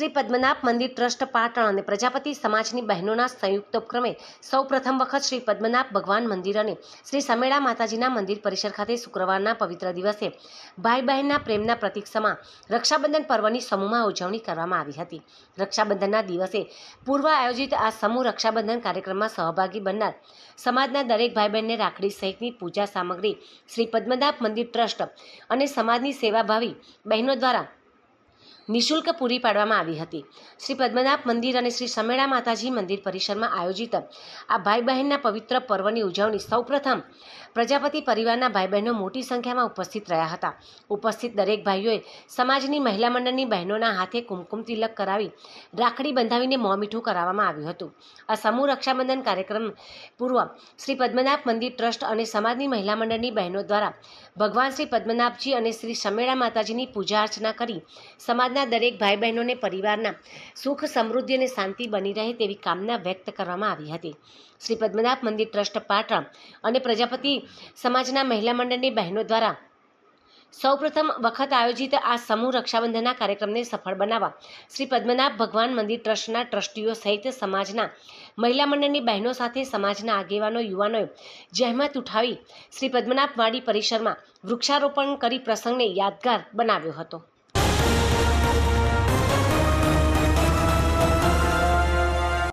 શ્રી પદ્મનાભ મંદિર ટ્રસ્ટ પાટણ અને પ્રજાપતિ સમાજની બહેનોના સંયુક્ત ઉપક્રમે સૌ પ્રથમ વખત શ્રી પદ્મનાભ ભગવાન મંદિર અને શ્રી સમેળા માતાજીના મંદિર પરિસર ખાતે શુક્રવારના પવિત્ર દિવસે ભાઈ બહેનના પ્રેમના પ્રતિક સમા રક્ષાબંધન પર્વની સમૂહમાં ઉજવણી કરવામાં આવી હતી. રક્ષાબંધનના દિવસે પૂર્વ આયોજિત આ સમૂહ રક્ષાબંધન કાર્યક્રમમાં સહભાગી બનનાર સમાજના દરેક ભાઈ બહેનને રાખડી સહિતની પૂજા સામગ્રી શ્રી પદ્મનાભ મંદિર ટ્રસ્ટ અને સમાજની સેવાભાવી બહેનો દ્વારા નિઃશુલ્ક પૂરી પાડવામાં આવી હતી. શ્રી પદ્મનાભ મંદિર અને શ્રી સમેળા માતાજી મંદિર પરિસરમાં આયોજિત આ ભાઈ બહેનના પવિત્ર પર્વની ઉજવણી સૌપ્રથમ પ્રજાપતિ પરિવારના ભાઈ બહેનો મોટી સંખ્યામાં ઉપસ્થિત રહ્યા હતા. ઉપસ્થિત દરેક ભાઈઓએ સમાજની મહિલા મંડળની બહેનોના હાથે કુમકુમ તિલક કરાવી રાખડી બંધાવીને મોં મીઠું કરાવવામાં આવ્યું હતું. આ સમૂહ રક્ષાબંધન કાર્યક્રમ પૂર્વ શ્રી પદ્મનાભ મંદિર ટ્રસ્ટ અને સમાજની મહિલા મંડળની બહેનો દ્વારા ભગવાન શ્રી પદ્મનાભજી અને શ્રી સમેળા માતાજીની પૂજા અર્ચના કરી સમાજના દરેક ભાઈ બહેનોને પરિવારના સુખ, સમૃદ્ધિ અને શાંતિ બની રહે તેવી કામના વ્યક્ત કરવામાં આવી હતી. શ્રી પદ્મનાભ મંદિર ટ્રસ્ટ પાટણ અને પ્રજાપતિ સમાજના મહિલા મંડળની બહેનો દ્વારા સૌપ્રથમ વખત આયોજિત આ સમૂહ રક્ષાબંધનના કાર્યક્રમને સફળ બનાવવા શ્રી પદ્મનાભ ભગવાન મંદિર ટ્રસ્ટના ટ્રસ્ટીઓ સહિત સમાજના મહિલા મંડળની બહેનો સાથે સમાજના આગેવાનો, યુવાનોએ જહેમત ઉઠાવી શ્રી પદ્મનાભ વાડી પરિસરમાં વૃક્ષારોપણ કરી પ્રસંગને યાદગાર બનાવ્યો હતો.